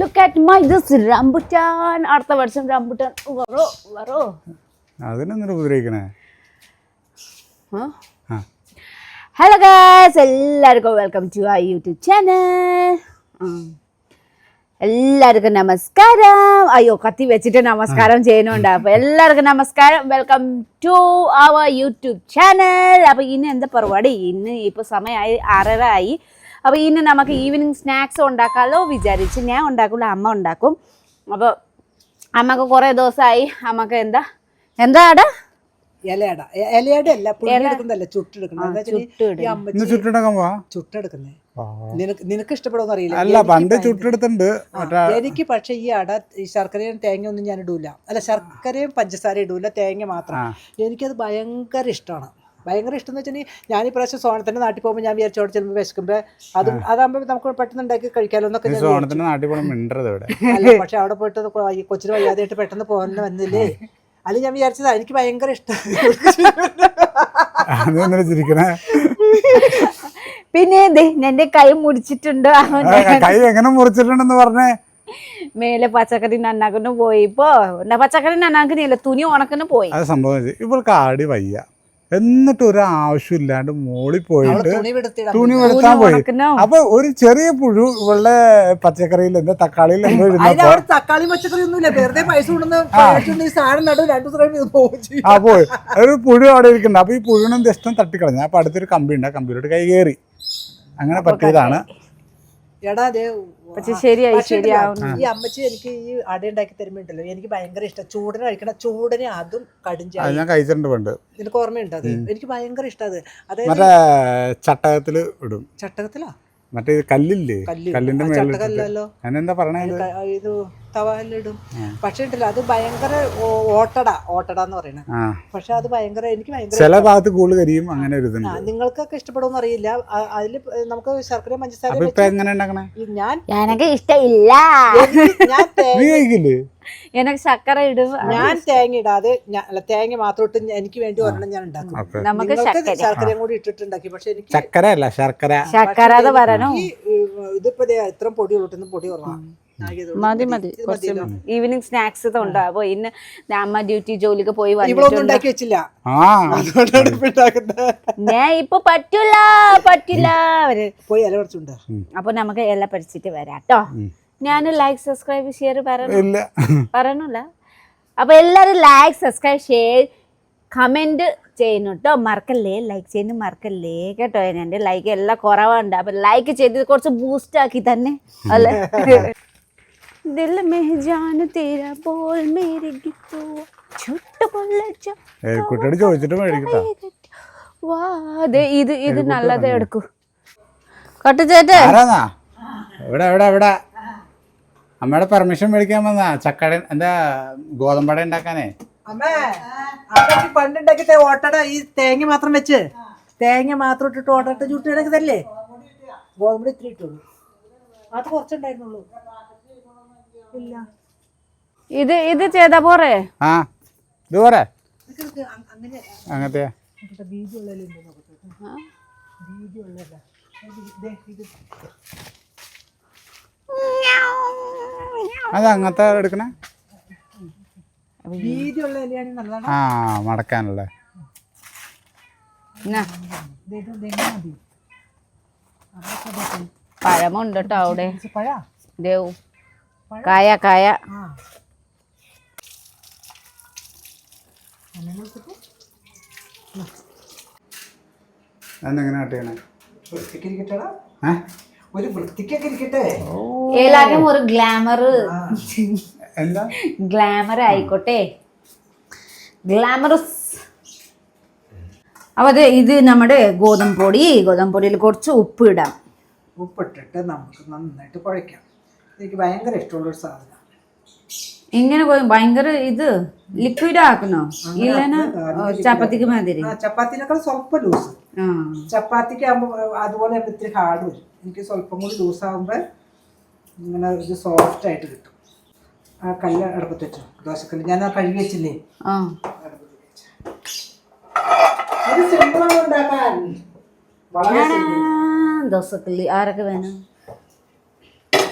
Look at my this rambutan അടുത്ത വർഷം rambutan വറോ വറോ അതിനെന്തിനു ഉപദ്രവിക്കണേ? ഹലോ ഗായ്സ് എല്ലാവർക്കും വെൽക്കം ടു ആ യൂട്യൂബ് ചാനൽ എല്ലാവർക്കും നമസ്കാരം. അയ്യോ കത്തി വെച്ചിട്ട് നമസ്കാരം ചെയ്യുന്നുണ്ട്. അപ്പൊ എല്ലാവർക്കും നമസ്കാരം. Welcome to our YouTube channel അപ്പൊ ഇന്ന് എന്താ പരിപാടി? ഇന്ന് ഇപ്പൊ സമയമായി ആറര ആയി അപ്പൊ ഇന്ന് നമുക്ക് ഈവനിങ് സ്നാക്സ് ഉണ്ടാക്കാമല്ലോ വിചാരിച്ച് ഞാൻ ഉണ്ടാക്കില്ല അമ്മ ഉണ്ടാക്കും. അപ്പോൾ അമ്മയ്ക്ക് കുറേ ദിവസമായി അമ്മയ്ക്ക് എന്താ? എന്താടാ ഇലയട. ഇലയട അല്ല പുഴുങ്ങിയെടുക്കുന്നതല്ല ചുട്ടെടുക്കുന്നത്. എന്താ വെച്ചാൽ ഈ അമ്മച്ചി ചുട്ടെടുക്കാൻ പോവാ? ചുട്ടെടുക്കുന്നേ. ആ. നിനക്ക് നിനക്ക് ഇഷ്ടപ്പെടുമെന്ന് അറിയില്ല. അല്ല എനിക്ക് പണ്ട് പക്ഷെ ഈ അട ഈ ശർക്കരയും തേങ്ങ ഒന്നും ഞാൻ ഇടൂല. അല്ല ശർക്കരയും പഞ്ചസാര ഇടൂല തേങ്ങ മാത്രം. എനിക്കത് ഭയങ്കര ഇഷ്ടമാണ്. ഭയങ്കര ഇഷ്ടം എന്ന് വെച്ചാൽ ഞാൻ ഈ പ്രാവശ്യം സോണത്തിന്റെ നാട്ടിൽ പോകുമ്പോൾ ഞാൻ വിചാരിച്ചോട് ചെല്ലുമ്പോൾ വിശക്കുമ്പോൾ അത് അതാകുമ്പോൾ നമുക്ക് പെട്ടെന്ന് ഉണ്ടാക്കി കഴിക്കാമല്ലോ എന്നൊക്കെ. സോണത്തിന്റെ നാട്ടിൽ പോകണം ഇവിടെ. അല്ല പക്ഷെ അവിടെ പോയിട്ട് കൊച്ചിന് വയ്യാതെയായിട്ട് പെട്ടെന്ന് പോകാൻ വന്നില്ലേ? അത് ഞാൻ വിചാരിച്ചതാ എനിക്ക് ഭയങ്കര ഇഷ്ടം. പിന്നെ എന്റെ കൈ മുടിച്ചിട്ടുണ്ട് കൈ എങ്ങനെ മുറിച്ചിട്ടുണ്ടെന്ന് പറഞ്ഞേ? മേലെ പച്ചക്കറി നന്നാക്കുന്നു പോയി. ഇപ്പോ പച്ചക്കറി നന്നാക്കുന്നില്ല തുണി ഉണക്കുന്നു പോയി. അത് ഇപ്പോൾ ഇവൾക്ക് ആടി വയ്യ. എന്നിട്ട് ഒരു ആവശ്യമില്ലാണ്ട് മോളിൽ പോയിട്ട് തുണി. വെളുത്താൻ പോയി. അപ്പൊ ഒരു ചെറിയ പുഴു ഇവളുടെ പച്ചക്കറിയിൽ എന്ത് തക്കാളിയിൽ എന്തോ അവിടെ തക്കാളി പച്ചക്കറി ഒന്നുമില്ല വെറുതെ പൈസ ആ. പോയി. ഒരു പുഴു അവിടെ ഇരിക്കുന്നുണ്ട്. അപ്പൊ ഈ പുഴുവിനും ജസ്റ്റ് തട്ടിക്കളഞ്ഞു. അപ്പൊ അടുത്തൊരു കമ്പി ഉണ്ട്. ആ കമ്പിയിലോട്ട് കൈ കയറി. അങ്ങനെ പറ്റിയതാണ്. എടാ അതെ പക്ഷെ ശരിയായി ശരിയാവും ഈ അമ്മച്ചി എനിക്ക് ഈ അട ഉണ്ടാക്കി തരുമ്പോണ്ടല്ലോ എനിക്ക് ഭയങ്കര ഇഷ്ടം. ചൂടിന് കഴിക്കണ. ചൂടിന് അതും കടുംചായ. ഞാൻ കഴിച്ചിട്ടുണ്ട് പണ്ട്. നിനക്ക് ഓർമ്മയുണ്ട് അത്? എനിക്ക് ഭയങ്കര ഇഷ്ടം അത്. അതായത് മറ്റേ ചട്ടകത്തിൽ ഇടും. ചട്ടകത്തിലാ? മറ്റേ കല്ലില്ലേ? കല്ല് കല്ലിന്റെ മേളിൽ ചട്ടകല്ലല്ലോ. അതിനെന്താ ഇത് തവാലിടും പക്ഷെ ഉണ്ടല്ലോ അത് ഭയങ്കര ഓട്ടട ഓട്ടട എന്ന് പറയുന്നത് പക്ഷെ അത് ഭയങ്കര എനിക്ക് ഭയങ്കര ചില ഭാഗത്ത് കൂടുതൽ കരിയും അങ്ങനെ ഒരു നിങ്ങൾക്കൊക്കെ ഇഷ്ടപ്പെടുമെന്ന് അറിയില്ല. അതിൽ നമുക്ക് ശർക്കര പഞ്ചസാര ഞാൻ എനക്ക് ഇഷ്ടമില്ല. ഞാൻ ശർക്കര ഇടും. ഞാൻ തേങ്ങ ഇടാതെ അല്ല തേങ്ങ മാത്രം ഇട്ട് എനിക്ക് വേണ്ടി ഒരെണ്ണം ഞാൻ ഉണ്ടാക്കും. നമുക്ക് ശർക്കരയും കൂടി ഇട്ടിട്ടുണ്ടാക്കി പക്ഷെ എനിക്ക് ശർക്കര അല്ല ശർക്കര. ശർക്കര ഇതിപ്പോ ദേ ഇത്ര പൊടി ഉള്ളു പൊടി കുറവാണ് മതി മതി കുറച്ച് ഈവനിങ് സ്നാക്സ് ഉണ്ടോ. അപ്പൊ ഇന്ന് അമ്മ ഡ്യൂട്ടി ജോലിക്ക് പോയി വന്നിട്ടുണ്ട്. ഞാൻ ഇപ്പൊ പറ്റൂല പറ്റില്ല അവർ പോയി ഇല അപ്പൊ നമുക്ക് ഇല പഠിച്ചിട്ട് വരാം കേട്ടോ ഞാൻ ലൈക്ക് സബ്സ്ക്രൈബ് ഷെയർ പറയണില്ല പറയണില്ല. അപ്പൊ എല്ലാരും ലൈക്ക് സബ്സ്ക്രൈബ് ഷെയർ കമന്റ് ചെയ്യുന്നു കേട്ടോ മറക്കല്ലേ? ലൈക്ക് ചെയ്യുന്നു മറക്കല്ലേ? കേട്ടോ? എന്റെ ലൈക്ക് എല്ലാം കുറവാണ്ട് അപ്പൊ ലൈക്ക് ചെയ്ത് കുറച്ച് ബൂസ്റ്റ് ആക്കി തന്നെ. അല്ലേ? ദിൽ മേ ജാൻ തേരാ बोल മേരെ ഗിത്തോ കുട്ടിയോട് ചോദിച്ചിട്ട് മേടിക്കട്ടാ. വാ ദേ ഇത് ഇത് നല്ലത് എടുക്കൂ കട്ടു ചേട്ടേ ആരാന്നാ? എവിടെ എവിടെ എവിടെ? അമ്മയുടെ പെർമിഷൻ മേടിക്കാൻ വന്നാ. ചക്കട എന്താ ഗോതമ്പട ഉണ്ടാക്കാനേ? അമ്മേ അമ്മയ്ക്ക് പണ്ടുണ്ടാക്കി തേ- ഓട്ടട ഈ തേങ്ങ മാത്രം വെച്ച്. തേങ്ങ മാത്രം ഇട്ടിട്ട് ഓട്ടട്ട ചുട്ടിടക്കതല്ലേ ഗോതമ്പ് ഇത്തിരി ഇട്ടുള്ളൂ. അത് കുറച്ചുണ്ടായിരുന്നുള്ളൂ. ഇത് ഇത് ചെയ്താ പോരെ? ആ ഇത് പോരെ? അങ്ങനത്തെ. അത് അങ്ങനത്തെ എടുക്കണേ? ആ മടക്കാനല്ലേ. പഴമുണ്ട് കേട്ടോ അവിടെ. പഴാ? ദേവു കായ കായ. അതെങ്ങനെ ഒരു വൃത്തിക്കൊക്കെ ഇരിക്കട്ടെ. എല്ലാരും ഒരു ഗ്ലാമർ ഗ്ലാമർ ആയിക്കോട്ടെ. ഗ്ലാമറസ് അപ്പൊ അത് ഇത് നമ്മുടെ ഗോതമ്പൊടി ഗോതമ്പൊടിയിൽ ഗോതമ്പ് പൊടിയിൽ കുറച്ച് ഉപ്പ് ഇടാം. ഉപ്പിട്ടിട്ട് നമുക്ക് നന്നായിട്ട് കുഴയ്ക്കാം. എനിക്ക് ഭയങ്കര ഇഷ്ടമുള്ളൊരു സാധനമാണ്. ഇങ്ങനെ ഭയങ്കര ഇത് ലിക്വിഡ് ആക്കണോ? ഇല്ലന ചപ്പാത്തിക്ക് മാതിരി. ചപ്പാത്തിനേക്കാൾ സ്വല്പം ലൂസ് ചപ്പാത്തിക്ക് ആകുമ്പോൾ അതുപോലെ ഇത്തിരി ഹാർഡ് വരും. എനിക്ക് സ്വല്പം കൂടി ലൂസ് ആകുമ്പോൾ ഇങ്ങനെ ഇത് സോഫ്റ്റ് ആയിട്ട് കിട്ടും. ആ കല്ല് അടുപ്പത്ത് വെച്ചു? ദോശക്കല്ല്. ഞാൻ ആ കഴുകി വെച്ചില്ലേ? ആ. ഇത് സിമ്പിളാണ് ഉണ്ടാക്കാൻ. ദോശക്കല്ലി. ആരൊക്കെ വേണം?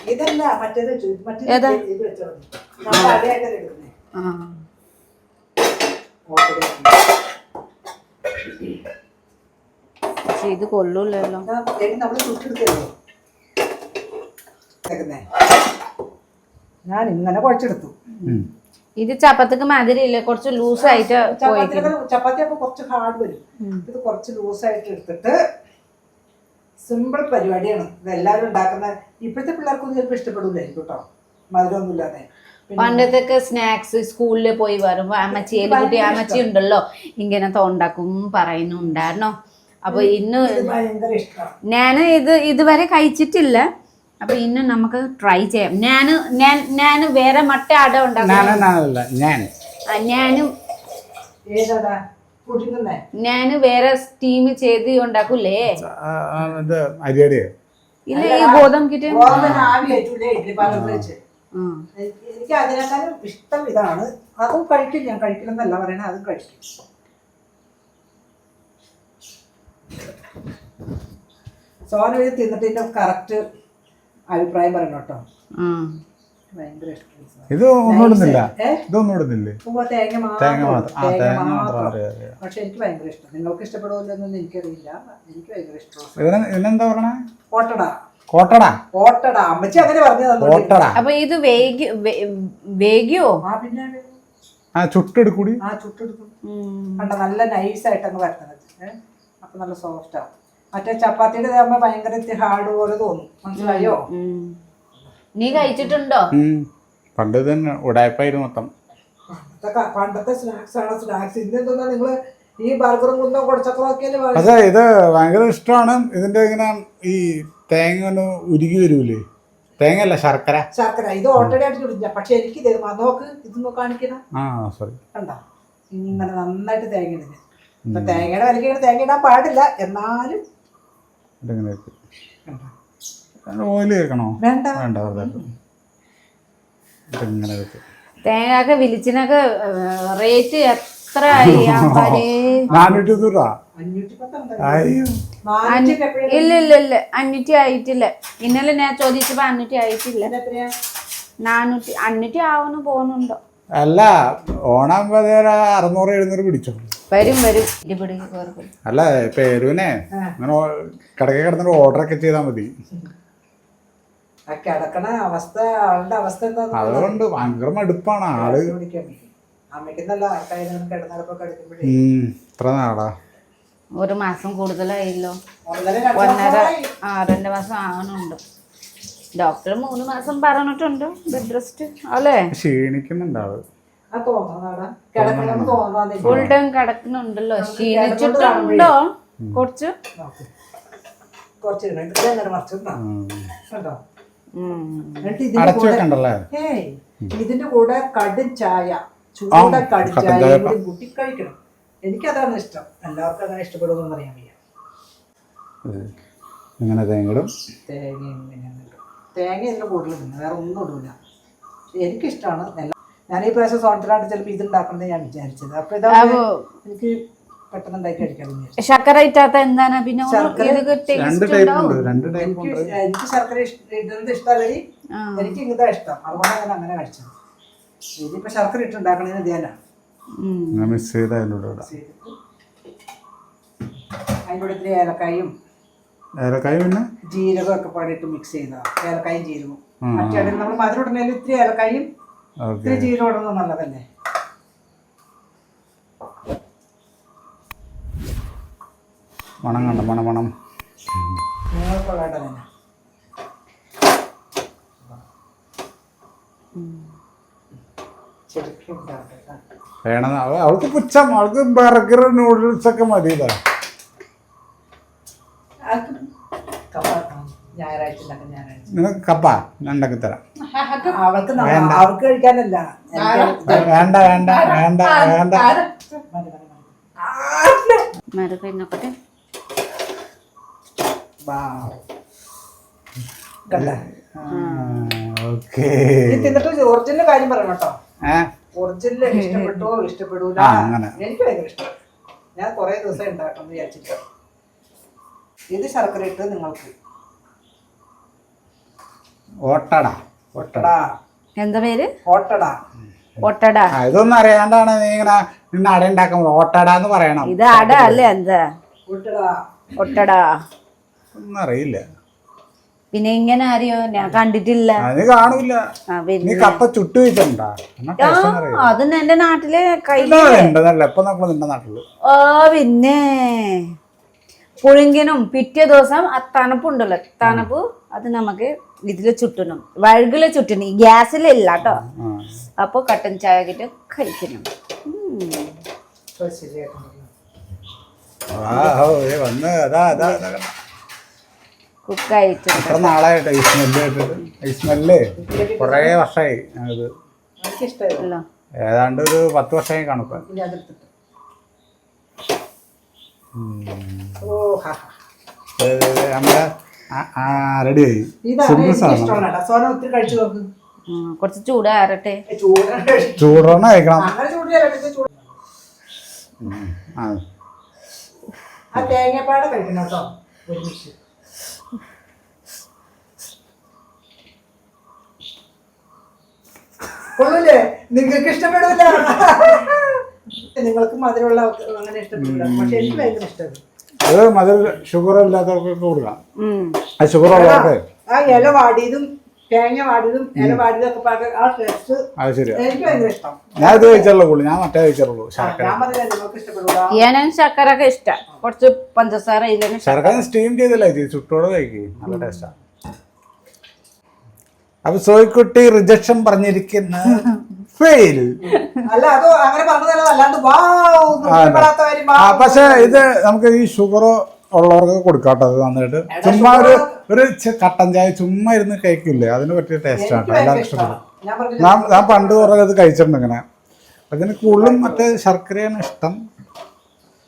ഇതല്ല മറ്റേത് വെച്ചു മറ്റേത് ഇത് കൊള്ളൂല്ലോ നമ്മൾ ആ. പക്ഷെ ഇത് എടുക്കുന്നേ ഞാൻ ഇങ്ങനെ കുഴച്ചെടുത്തു. ഇത് ചപ്പത്തിക്ക് മധുരയില്ലേ കുറച്ച് ലൂസ് ആയിട്ട് ചപ്പാത്തി ചപ്പാത്തി അപ്പൊ കുറച്ച് ഹാർഡ് വരും. ഇത് കുറച്ച് ലൂസ് ആയിട്ട് എടുത്തിട്ട് സിമ്പിൾ പരിപാടിയാണ്. ഇതെല്ലാവരും ഉണ്ടാക്കുന്ന ഇപ്പോഴത്തെ പിള്ളേർക്കൊന്നും ചിലപ്പോൾ ഇഷ്ടപ്പെടില്ലായിരിക്കും കേട്ടോ. മധുരമൊന്നുമില്ലാതെ. പിന്നെ പണ്ടത്തൊക്കെ സ്നാക്സ് സ്കൂളിൽ പോയി വരുമ്പോ അമ്മച്ചി എലിക്കുട്ടി അമ്മച്ചി ഉണ്ടല്ലോ? ഇങ്ങനത്തെ ഉണ്ടാക്കും പറയുന്നുണ്ടായിരുന്നോ. അപ്പൊ ഇന്ന് ഞാൻ ഇത് ഇതുവരെ കഴിച്ചിട്ടില്ല. അപ്പൊ ഇന്ന് നമുക്ക് ട്രൈ ചെയ്യാം. ഞാൻ ഞാൻ ഞാൻ വേറെ മട്ട അട ഉണ്ടാക്കും ഞാനും ഏതാടാ? ഞാൻ വേറെ സ്റ്റീം ചെയ്ത് ഉണ്ടാക്കൂലേ? ഇത് അരിയടിയോ ഇല്ല ഈ ഗോതമ്പ് കിറ്റ് എനിക്ക് എനിക്ക് അതിനേക്കാളും ഇഷ്ടം ഇതാണ്. അതും കഴിക്കും ഞാൻ കഴിക്കണമെന്നല്ല പറയണേ അതും കഴിക്കും. സോന ഇത് തിന്നിട്ട് കറക്റ്റ് അഭിപ്രായം പറയണം കേട്ടോ. ഇത് ഒന്നും ഇടുന്നില്ല? ഇതൊന്നും ഇടുന്നില്ലേ? തേങ്ങ തേങ്ങ മാത്രം. ആ തേങ്ങ പക്ഷെ എനിക്ക് ഭയങ്കര ഇഷ്ടം. നിങ്ങൾക്ക് ഇഷ്ടപ്പെടുമല്ലോന്നൊന്നും എനിക്കറിയില്ല. എനിക്ക് ഭയങ്കര ഇഷ്ടമാണ് ഇതിന് ഇതിനെന്താ കോട്ടടാ അമ്മച്ചി അങ്ങനെ പറഞ്ഞു തന്നു കോട്ടടാ അപ്പൊ ഇത് വേഗി വേഗിയോ? ആ പിന്നെ ആ ചുട്ടെടുക്കൂടി? ആ ചുട്ടെടുക്കും. കണ്ട നല്ല നൈസായിട്ട് അങ്ങ് വരുന്നത് ഏഹ് അപ്പൊ നല്ല സോഫ്റ്റ് ആവും മറ്റേ ചപ്പാത്തിയുടെ ഭയങ്കര ഹാർഡ് പോലെ തോന്നും. മനസ്സിലായോ. നീ കഴിച്ചിട്ടുണ്ടോ. പണ്ട് തന്നെ ഉടായ്പായിരുന്നു മൊത്തം. പണ്ടത്തെ ക- പണ്ടത്തെ സ്നാക്സ് ആണ്. സ്നാക്സ് ഇന്ന് എന്തെന്നാ നിങ്ങൾ ഈ ബർഗറും കുന്നോ കുടച്ചക്രമൊക്കെ അതെ ഇത് ഭയങ്കര ഇഷ്ടമാണ്. ഇതിന്റെ ഇങ്ങനെ ഈ തേങ്ങ ഒന്ന് ഉരുകി വരൂലേ? തേങ്ങ അല്ല ശർക്കര. ശർക്കര. ഇത് ഓൾറെഡി ആയിട്ട് ചുടിഞ്ഞ പക്ഷെ എനിക്ക് ഇത് നോക്ക് ഇതൊന്ന് കാണിക്കണം. ആ സോറി കണ്ടോ? ഇങ്ങനെ നന്നായിട്ട് തേങ്ങ ഇടുന്നത് ഇപ്പൊ തേങ്ങയുടെ വിലക്ക് തേങ്ങ ഇടാൻ പാടില്ല. എന്നാലും? ഓയിൽ കേൾക്കണോ വേണ്ട. വേണ്ട വെറുതെ ഇതിങ്ങനെ വെക്ക്? തേങ്ങക്ക് വിളിച്ചിനൊക്കെ റേറ്റ് എത്ര? നാനൂറ്റി രൂപ ഇല്ല ഇല്ല ഇല്ല. അഞ്ഞൂറ്റി ആയിട്ടില്ല. ഇന്നലെ ഞാൻ ചോദിച്ചപ്പോ അഞ്ഞൂറ്റി ആയിട്ടില്ല. നാനൂറ്റി അഞ്ഞൂറ്റി ആവുന്നു പോകുന്നുണ്ടോ അല്ല ഓണാകുമ്പോ അറുന്നൂറ് എഴുന്നൂറ് പിടിച്ചോ? വരും വരും. അല്ല പേരുവിനെ അങ്ങനെ കടക്കെ കിടന്നിട്ട് ഓർഡർ ഒക്കെ ചെയ്താൽ മതി. ആ കിടക്കണ അവസ്ഥ ആളുടെ അവസ്ഥ എന്താന്ന് അതുകൊണ്ട് ഭയങ്കര മടുപ്പാണ് ആൾ. അമ്മയ്ക്ക് നല്ല കിടന്നടപ്പൊക്കെ എടുക്കുമ്പോഴേ. ഇത്ര നാടാ ഒരു മാസം കൂടുതലായല്ലോ. ഒന്നര ആ രണ്ട് മാസം ആവണുണ്ട് ഡോക്ടർ മൂന്ന് മാസം പറഞ്ഞിട്ടുണ്ട് ബെഡ് റെസ്റ്റ് അല്ലേ? ക്ഷീണിക്കുന്നുണ്ട് ആൾ. ഫുൾ ടൈം കിടക്കുന്നുണ്ടല്ലോ. ക്ഷീണിച്ചിട്ടുണ്ടോ? കുറച്ച്? കുറച്ച് ഇതിന്റെ അടച്ചു കൂടെ വെക്കണ്ടല്ലേ? ഇതിന്റെ കൂടെ കടും ചായ ചൂട കടും ചായ. കൂട്ടി കഴിക്കണം. എനിക്കതാണ് ഇഷ്ടം. എല്ലാവർക്കും അങ്ങനെ ഇഷ്ടപ്പെടുമെന്ന് അറിയാൻ വയ്യ. ഇങ്ങനെ തേങ്ങടും തേങ്ങ ഇതിന്റെ കൂടുതൽ വേറെ ഒന്നും ഇടൂല. എനിക്കിഷ്ടമാണ് ഞാൻ ഈ പ്രാവശ്യം സ്വാതന്ത്ര്യമായിട്ട് ചിലപ്പോൾ ഇത് ഉണ്ടാക്കണമെന്ന് ഞാൻ വിചാരിച്ചത്. അപ്പൊ ഇതാ എനിക്ക് പെട്ടെന്ന് ഉണ്ടാക്കി കഴിക്കാൻ ശർക്കര ഇറ്റാത്ത എന്താണ്? പിന്നെ രണ്ട് ടേസ്റ്റ് ടൈപ്പ് ഉണ്ട് രണ്ട് ടൈപ്പ് എനിക്ക് ഉണ്ട് എനിക്ക് ശർക്കര ഇഷ്ട- ഇടുന്നത് ഇഷ്ടമല്ലേ ആ. എനിക്ക് ഇങ്ങനത്തെ ഇഷ്ടം. അതുകൊണ്ട് ഞാൻ അങ്ങനെ കഴിച്ചത്. ഇതിപ്പോ ശർക്കര ഇട്ടുണ്ടാക്കണതിന് ധ്യാനാണ്. ഞാൻ മിസ് ചെയ്ത അതിന്റെ അതിന്റെ ഇത്തിരി ഏലക്കായും ഏലക്കായ പിന്നെ? ജീരകം ഒക്കെ പാടിയിട്ട് മിക്സ് ചെയ്ത. ഏലക്കായും ജീരകവും. മറ്റേ നമ്മൾ മധുരം ഇടുന്നതിൽ ഇത്തിരി ഏലക്കായും ഇത്തിരി ജീരകം ഇടുന്നത് നല്ലതല്ലേ? മണം കണ്ട മണം മണം. വേണം. അവ- അവൾക്ക് പുച്ഛം. അവൾക്ക് ബർഗർ നൂഡിൽസ് ഒക്കെ മതി ഇതാ. നിനക്ക് കപ്പ? ഉണ്ടാക്കി തരാം. അവൾക്ക് കഴിക്കാനല്ല വേണ്ട വേണ്ട വേണ്ട. വേണ്ട മതി, മതി, മതി. മരക്ക് നോക്കട്ടെ Wow. കണ്ടോ? ഓക്കെ. തിന്നിട്ട് ഒറിജിനൽ കാര്യം പറയണം കേട്ടോ. ഒറിജിനൽ ഇഷ്ടപ്പെട്ടോ ഇഷ്ടപ്പെടൂല. എനിക്ക് ഭയങ്കര ഇഷ്ടം. ഞാൻ കുറേ ദിവസം ഉണ്ടാക്കണം വിചാരിച്ചിട്ട്. ഇത് ശർക്കര ഇട്ട് നിങ്ങൾക്ക്. ഓട്ടട ഓട്ടട. ഓട്ടടാ എന്താ പേര്? ഓട്ടടാ. ഒട്ടട ഇതൊന്നും അറിയാണ്ടാണ് നീ ഇങ്ങനെ നിന്ന് അട ഉണ്ടാക്കുമ്പോൾ. ഓട്ടട എന്ന് പറയണം. ഇത് അട അല്ലേ എന്താ? ഓട്ടടാ ഒട്ടട ഒന്നും അറിയില്ല പിന്നെ ഇങ്ങനെ അറിയോ ഞാൻ കണ്ടിട്ടില്ല. അത് കാണൂല നീ കപ്പ ചുട്ടു വെച്ചിട്ടുണ്ടാ? എന്നാ ആ ടേസ്റ്റ് ഒന്നും അറിയില്ല. അതും എന്റെ നാട്ടിൽ ഇപ്പൊ നിന്റെ ഓ പിന്നെ പുഴുങ്കിനും പിറ്റേ ദിവസം ആ തണുപ്പുണ്ടല്ലോ തണുപ്പ് അത് നമുക്ക് ഇതിൽ ചുറ്റണം വഴുകിൽ ചുറ്റണം ഈ ഗ്യാസിലില്ല കേട്ടോ. ആ. അപ്പൊ കട്ടൻ ചായ കിട്ടും കഴിക്കണം. ഉം. കുക്കായിട്ട് എത്ര നാളായിട്ട് ഈ സ്മെല്ല് കേട്ടിട്ട് ഈ സ്മെല്ല് കുറേ വർഷമായി അല്ലോ ഏതാണ്ട് ഒരു പത്ത് വർഷമായി കാണും ഇനി അതെടുത്തിട്ട്. ഓ ഹാ ഹാ. നമ്മളെ റെഡി ആയി. കുറച്ച് ചൂടാറട്ടെ ചൂടാണ്. കഴിക്കണം. ആ. തേങ്ങാപ്പാട് കഴിക്കണം കേട്ടോ. കൊള്ളൂലേ? നിങ്ങൾക്ക് ഇഷ്ടപ്പെടില്ല നിങ്ങൾക്ക് മധുരമുള്ള അങ്ങനെ ഇഷ്ടപ്പെടില്ല പക്ഷെ എനിക്ക് ഭയങ്കര ഇഷ്ടമാണ്. അത് മധുര ഷുഗർ ഇല്ലാത്തവർക്കൊക്കെ കൊടുക്കാം. ആ ഷുഗർ ഉള്ളവർക്ക് ആ ഇല വാടിയതും തേങ്ങ വാടിയതും ഇല വാടിയതും ഒക്കെ പാട്ട് ആ ടേസ്റ്റ് അത് ശരിയാ. എനിക്ക് ഭയങ്കര ഇഷ്ടം. ഞാൻ ഇത് ഞാൻ മറ്റേ ശർക്കര ഞാൻ പറഞ്ഞില്ല നിങ്ങൾക്ക് ഇഷ്ടപ്പെടില്ല ഇഷ്ടം. കുറച്ച് പഞ്ചസാര ഇല്ലെങ്കിൽ ശർക്കര സ്റ്റീം ചെയ്തില്ല? ഇത് ചുട്ടോടെ കഴിക്കും. നല്ല ടേസ്റ്റാ അപ്പൊ സോയിക്കുട്ടി റിജക്ഷൻ പറഞ്ഞിരിക്കുന്ന ഫെയിൽ അല്ല അത് അങ്ങനെ പറഞ്ഞതല്ല അല്ലാണ്ട് വാവ് ഇഷ്ടപ്പെടാത്ത കാര്യം പക്ഷെ ഇത് നമുക്ക് ഈ ഷുഗർ ഉള്ളവർക്ക് കൊടുക്കാട്ടോ അത് നന്നായിട്ട് ചുമ്മാ ഒരു ഒരു കട്ടൻ ചായ ചുമ്മാ ഇരുന്ന് കഴിക്കില്ലേ? അതിന് പറ്റിയ ടേസ്റ്റ് ആട്ടോ എല്ലാവർക്കും ഇഷ്ടപ്പെടും ഞാൻ ഞാൻ ഞാൻ പണ്ട് കുറേ അത് കഴിച്ചിട്ടുണ്ട് ഇങ്ങനെ. അതിന് കൂടുതലും മറ്റേ ശർക്കരയാണ് ഇഷ്ടം.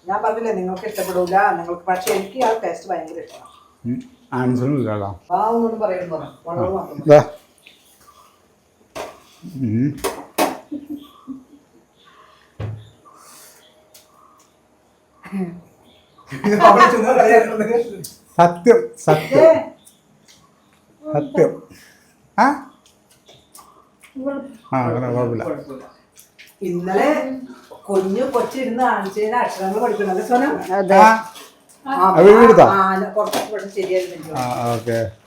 ഞാൻ പറഞ്ഞില്ലേ നിങ്ങൾക്ക് ഇഷ്ടപ്പെടൂല നിങ്ങൾക്ക് പക്ഷെ എനിക്ക് ആ ടേസ്റ്റ് ഭയങ്കര ഇഷ്ടമാണ്. ആൻസറും ഇല്ലല്ലോ വാവെന്നൊന്നും പറയുന്നു വളരെ മാത്രം ഇതാ ഉം. സത്യം സത്യം. സത്യം. ആ? ആ അങ്ങനെ കുഴപ്പമില്ല. ഇന്നലെ കുഞ്ഞു കൊച്ചിരുന്ന് കാണിച്ചതിന് അക്ഷരങ്ങൾ പഠിക്കണല്ലേ സോന. കുറച്ച് ശരിയായിരുന്നു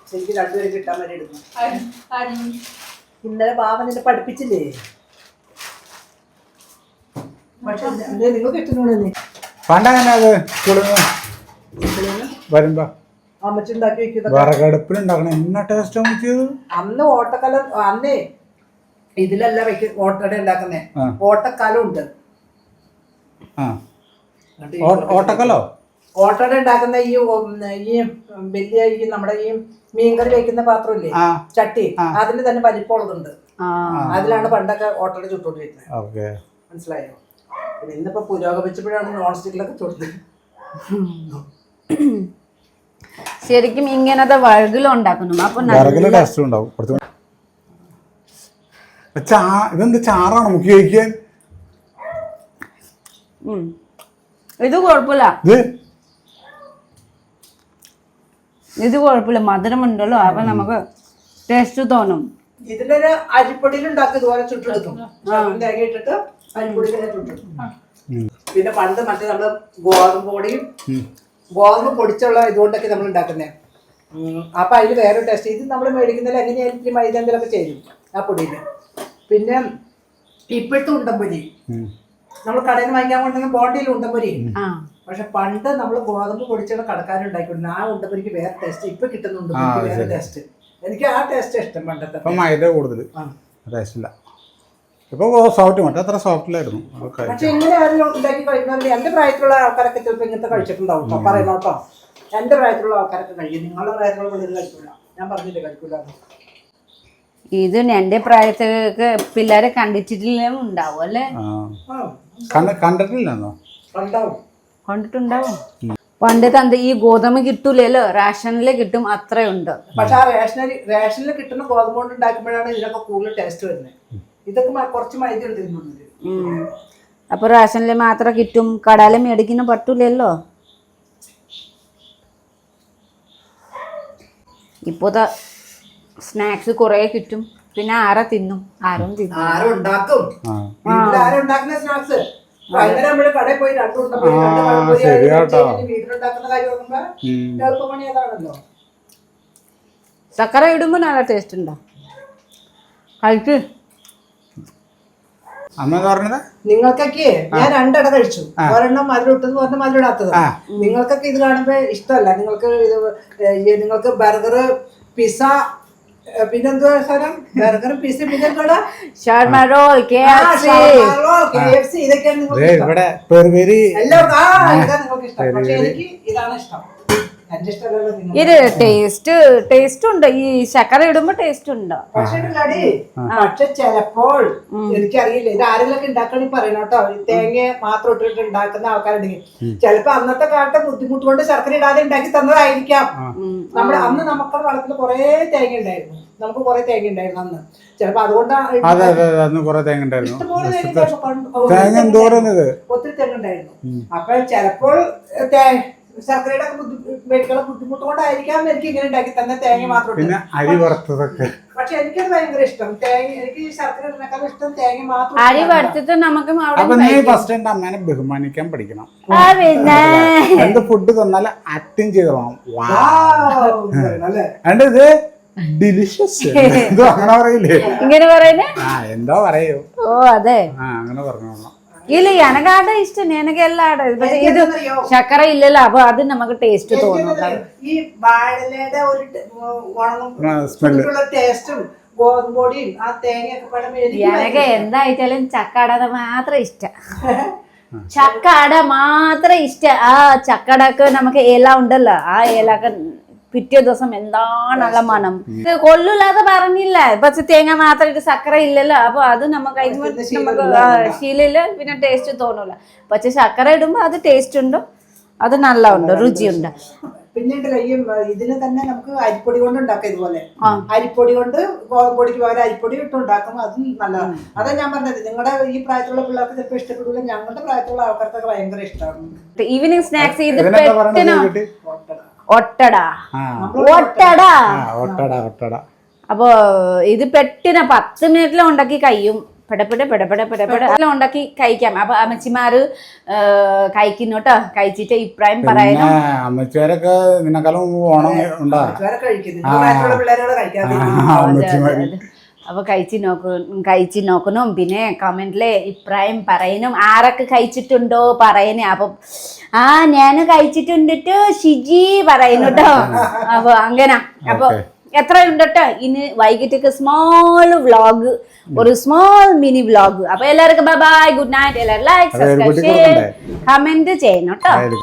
ശരിക്കും രണ്ടുപേരും കിട്ടാൻ വരെ എടുക്കുന്നു ഇന്നലെ ബാബ നിന്നെ പഠിപ്പിച്ചില്ലേ? പക്ഷെ വരുമ്പോ വെക്കുന്നത് വിറകടുപ്പിലുണ്ടാക്കണ. എന്നാ ടേസ്റ്റ് അന്ന് ഓട്ടക്കല അന്നേ ഇതിലല്ല വെക്ക ഓട്ടട ഉണ്ടാക്കുന്നേ. ഓട്ടക്കാലം ഉണ്ട്. ഓട്ടക്കലോ? ഓട്ടട ഉണ്ടാക്കുന്ന ഈ ഈ വലിയ ഈ നമ്മുടെ ഈ മീൻകറി വെക്കുന്ന പാത്രം ഇല്ലേ ചട്ടി. അതിന് തന്നെ വലിപ്പമുള്ളതുണ്ട്. ആ. അതിലാണ് പണ്ടൊക്കെ ഓട്ടോടെ ചുട്ടുകൊണ്ടിരുന്നത് മനസ്സിലായോ? പിന്നെ ഇന്നിപ്പോ പുരോഗമിച്ചപ്പോഴാണ് നോൺ സ്റ്റിക്കിലൊക്കെ ചുട്ടത് ശരിക്കും ഇങ്ങനത്തെ വഴുകിലുണ്ടാക്കുന്നു അപ്പൊ ഇതെന്ത് ചാറാണ് മുക്കി കഴിക്കാൻ ഉം. ഇത് കുഴപ്പമില്ല. ഇത് കുഴപ്പമില്ല. മധുരമുണ്ടല്ലോ അപ്പൊ നമുക്ക് ടേസ്റ്റ് തോന്നും. ഇതിലൊരു അരിപ്പൊടിയിൽ ഉണ്ടാക്കി. ഇതുപോലെ ചുട്ടെടുക്കും. തേങ്ങ ഇട്ടിട്ട് ചുട്ടെടുക്കും പിന്നെ പണ്ട് മറ്റേ നമ്മൾ ഗോതമ്പ് പൊടിയും ഗോതമ്പ് പൊടിച്ചുള്ള ഇതുകൊണ്ടൊക്കെ നമ്മൾ ഉണ്ടാക്കുന്നത് അപ്പൊ അതിൽ വേറെ ടേസ്റ്റ് ഇത് നമ്മൾ മേടിക്കുന്നതിൽ എങ്ങനെയായാലും ഇത്തിരി മൈദ എന്തെങ്കിലുമൊക്കെ ചേരും ആ പൊടിയിൽ. പിന്നെ ഇപ്പോഴത്തെ ഉണ്ടംപൊരി നമ്മൾ കടയിൽ നിന്ന് വാങ്ങിക്കാൻ കൊണ്ടുവന്ന ബോണ്ടിയിൽ ഉണ്ടംപൊരി ആ. പക്ഷെ പണ്ട് നമ്മൾ ഗോതമ്പ് പൊടിച്ചുള്ള കടക്കാരുണ്ടാക്കിക്കൊണ്ടിരുന്നത് ആ ഉണ്ടപ്പൊരിക്ക് വേറെ ടേസ്റ്റ് ഇപ്പൊ കിട്ടുന്നുണ്ട്. വേറെ ടേസ്റ്റ് എനിക്ക് ആ ടേസ്റ്റ് ഇഷ്ടം പണ്ടത്തെ ഇപ്പം മൈദ കൂടുതൽ. ടേസ്റ്റ് ഇല്ല. ഇപ്പൊ സോഫ്റ്റ് മറ്റേ അത്ര സോഫ്റ്റിലായിരുന്നു പക്ഷെ ഇങ്ങനെ ആരും ഉണ്ടാക്കി കഴിക്കുന്നവര് എന്റെ പ്രായത്തിലുള്ള ആൾക്കാരൊക്കെ ചിലപ്പോൾ ഇങ്ങനത്തെ കഴിച്ചിട്ടുണ്ടാവും. കേട്ടോ പറയുന്ന കേട്ടോ. എന്റെ പ്രായത്തിലുള്ള ആൾക്കാരൊക്കെ കഴിക്കും. നിങ്ങളുടെ പ്രായത്തിലുള്ള പിള്ളേർ കഴിക്കില്ല ഞാൻ പറഞ്ഞില്ലേ കഴിക്കില്ല ഇത് എന്റെ പ്രായത്തിലൊക്കെ പിള്ളേരെ കണ്ടിട്ടില്ല ഉണ്ടാവും അല്ലേ? കണ്ട കണ്ടിട്ടില്ലെന്നോ? ഉണ്ടാവും കണ്ടിട്ടുണ്ടാവും. പണ്ട് തന്ത ഈ ഗോതമ്പ് കിട്ടൂലല്ലോ റേഷനിൽ കിട്ടും അത്രയുണ്ട്. പക്ഷെ ആ റേഷനരി റേഷനിൽ കിട്ടുന്ന ഗോതമ്പ് കൊണ്ട് ഉണ്ടാക്കുമ്പോഴാണ് ഇതിനൊക്കെ കൂടുതൽ ടേസ്റ്റ് വരുന്നത്. ഇതൊക്കെ കുറച്ച് മൈദ ഉണ്ട് ഇതിനുള്ളിൽ. അപ്പൊ റേഷനിൽ മാത്രം കിട്ടും കടല മേടിക്കുന്ന പറ്റൂലല്ലോ. ഇപ്പോത്തെ സ്നാക്സ് കുറേ കിട്ടും പിന്നെ ആരാ തിന്നും? ആരും തിന്നും. ആരും ഉണ്ടാക്കും. വീട്ടിൽ ആരും ഉണ്ടാക്കുന്ന സ്നാക്സ്. ആ, ശരിയാട്ടോ. ചക്കര ഇടുമ്പോ നല്ല ടേസ്റ്റ് ഉണ്ടോ? കഴിച്ച് അമ്മ പറഞ്ഞത്? നിങ്ങൾക്കൊക്കെ ഞാൻ രണ്ടട കഴിച്ചു. ഒരെണ്ണം മധുരട്ടത് ഒരെണ്ണം മധുരടാത്തത് ഇടാത്തത്. നിങ്ങൾക്കൊക്കെ ഇത് കാണുമ്പോ ഇഷ്ടമല്ല. നിങ്ങൾക്ക് ഇത് ഈ നിങ്ങൾക്ക് ബർഗർ പിസ പിന്നെന്തോ സാധനം? ബർഗർ പിസ പിന്നെ കൂടെ shawarma roll K F C. ഇതൊക്കെയാണ് നിങ്ങൾക്ക് ദേ ഇവിടെ പെരുപേരി എല്ലാവർക്കും ആ ഇതാണ് നിങ്ങൾക്ക് ഇഷ്ടം പക്ഷെ എനിക്ക് ഇതാണ് ഇഷ്ടം. ഇത് ടേസ്റ്റ് ടേസ്റ്റ് ഉണ്ട് ഈ ശക്കര ഇടുമ്പോ ടേസ്റ്റ് ഉണ്ട് പക്ഷേ ചിലപ്പോൾ എനിക്കറിയില്ല. ഇത് ആരെങ്കിലും ഉണ്ടാക്കണി പറയണം കേട്ടോ തേങ്ങ മാത്രം ഇട്ടിട്ട് ഉണ്ടാക്കുന്ന ആൾക്കാരുണ്ടെങ്കിൽ ചിലപ്പോ അന്നത്തെ കാലത്തെ ബുദ്ധിമുട്ട് കൊണ്ട് ശർക്കര ഇടാതെ ഉണ്ടാക്കി തന്നതായിരിക്കാം. നമ്മുടെ അന്ന് നമുക്ക് വളത്തിൽ കുറെ തേങ്ങ ഉണ്ടായിരുന്നു നമുക്ക് കുറെ തേങ്ങ ഉണ്ടായിരുന്നു അന്ന്. ചിലപ്പോ അതുകൊണ്ടാണ് അതെ അതെ അതെ. അന്ന് കുറെ തേങ്ങ ഉണ്ടായിരുന്നു ഒത്തിരി തെങ്ങ് ഉണ്ടായിരുന്നു അപ്പൊ ചിലപ്പോൾ തേ- ശർക്കരയുടെ മേടിക്കാനുള്ള ബുദ്ധിമുട്ട് കൊണ്ടായിരിക്കാം എനിക്ക് ഇങ്ങനെ ഉണ്ടാക്കി തന്നെ തേങ്ങ മാത്രം പിന്നെ അരി വറുത്തതൊക്കെ. പക്ഷെ എനിക്കത് ഭയങ്കര ഇഷ്ടം. തേങ്ങ എനിക്ക് ഈ ശർക്കര ഇഷ്ടം തേങ്ങ മാത്രം അരി വറുത്തിട്ട് നമുക്ക് അവിടെ അപ്പൊ നീ ഫസ്റ്റ് എന്റെ അമ്മേനെ ബഹുമാനിക്കാൻ പഠിക്കണം. എന്ത് ഫുഡ് തന്നാലും ആക്ടിങ് ചെയ്ത് പോകണം ഇത്? ഡിലിഷ്യസ് അങ്ങനെ പറയില്ലേ? ഇങ്ങനെ പറയുന്നേ ആ എന്തോ പറയൂ. ഓ അതെ. ആ അങ്ങനെ പറഞ്ഞോളാം. ഇല്ല എനക്കാട ഇഷ്ടം എനിക്ക് എല്ലാ പക്ഷെ ഇത് ശക്കര ശർക്കര ഇല്ലല്ലോ അപ്പൊ അത് നമുക്ക് ടേസ്റ്റ് തോന്നും. എനിക്കെന്തറിയോ? ഈ വാഴലയുടെ ഒരു ടെ- ഉണങ്ങും ആ, smell. ടേസ്റ്റും ഗോതമ്പ് പൊടിയും ആ തേങ്ങയൊക്കെ പഴം എനക്ക് എന്തായിട്ടാലും ചക്കട മാത്രം ഇഷ്ട. ചക്കട മാത്രം ഇഷ്ട. ആ ചക്കടക്ക് നമുക്ക് ഇല ഉണ്ടല്ലോ ആ ഇലക്ക് പിറ്റേ ദിവസം എന്താണുള്ള മണം? ഇത് കൊള്ളില്ലാതെ പറഞ്ഞില്ല. പക്ഷെ തേങ്ങ മാത്രമായിട്ട് ശക്കര ഇല്ലല്ലോ. അപ്പൊ അത് നമുക്ക് നമുക്ക് ആ, പിന്നെ ടേസ്റ്റ് തോന്നൂല. പക്ഷെ ശർക്കര ഇടുമ്പോ അത് ടേസ്റ്റ് ഉണ്ട്. അത് നല്ല ഉണ്ട് രുചിയുണ്ട്. പിന്നെ ഈ ഇതിന് തന്നെ നമുക്ക് അരിപ്പൊടി കൊണ്ട് ഉണ്ടാക്കാം ഇതുപോലെ. അരിപ്പൊടി കൊണ്ട് ഗോതമ്പൊടിക്ക് പകരം അരിപ്പൊടി ഇട്ട് ഉണ്ടാക്കും അതും നല്ലതാണ് അതാ ഞാൻ പറഞ്ഞത്. നിങ്ങളുടെ ഈ പ്രായത്തിലുള്ള പിള്ളേർക്ക് ചിലപ്പോൾ ഇഷ്ടപ്പെടില്ല ഞങ്ങളുടെ പ്രായത്തിലുള്ള ആൾക്കാർക്കൊക്കെ ഭയങ്കര ഇഷ്ടമാണ് ഈവനിങ് സ്നാക്സ് ഇത് ഒട്ടടാ. ഒട്ടടാ. ഒട്ടട ഒട്ടട. അപ്പോ ഇത് പെട്ടിന് പത്ത് മിനിറ്റിൽ ഉണ്ടാക്കി കഴിയും. പെടപ്പെടെ പെടപ്പെടെ പെടപ്പെടെ എല്ലാം ഉണ്ടാക്കി കഴിക്കാം. അപ്പൊ അമ്മച്ചിമാര് കഴിക്കുന്നു കേട്ടോ. കഴിച്ചിട്ട് ഇപ്രായം പറയുന്നു പറയാനും അമ്മച്ചിമാരൊക്കെ നിന്നെക്കാളും ഓണം ഉണ്ടാ കഴിക്കാതെ കഴിച്ച് നോക്കും കഴിച്ച് നോക്കണം. പിന്നെ കമന്റിൽ ഇപ്രായം പറയണം. ആരൊക്കെ കഴിച്ചിട്ടുണ്ടോ പറയണേ. അപ്പോൾ ആ ഞാൻ കഴിച്ചിട്ടുണ്ടിട്ട് ഷിജി പറയുന്നു കേട്ടോ അപ്പോൾ അങ്ങനെ. അപ്പോൾ. എത്ര കേട്ടോ ഇന്ന് വൈകിട്ടേക്ക് സ്മോൾ വ്ളോഗ് ഒരു സ്മോൾ മിനി വ്ളോഗ് അപ്പോൾ എല്ലാവർക്കും ബൈ ഗുഡ് നൈറ്റ് എല്ലാവരും ലൈക്ക് സബ്സ്ക്രൈബ് കമന്റ് ചെയ്യണം കേട്ടോ.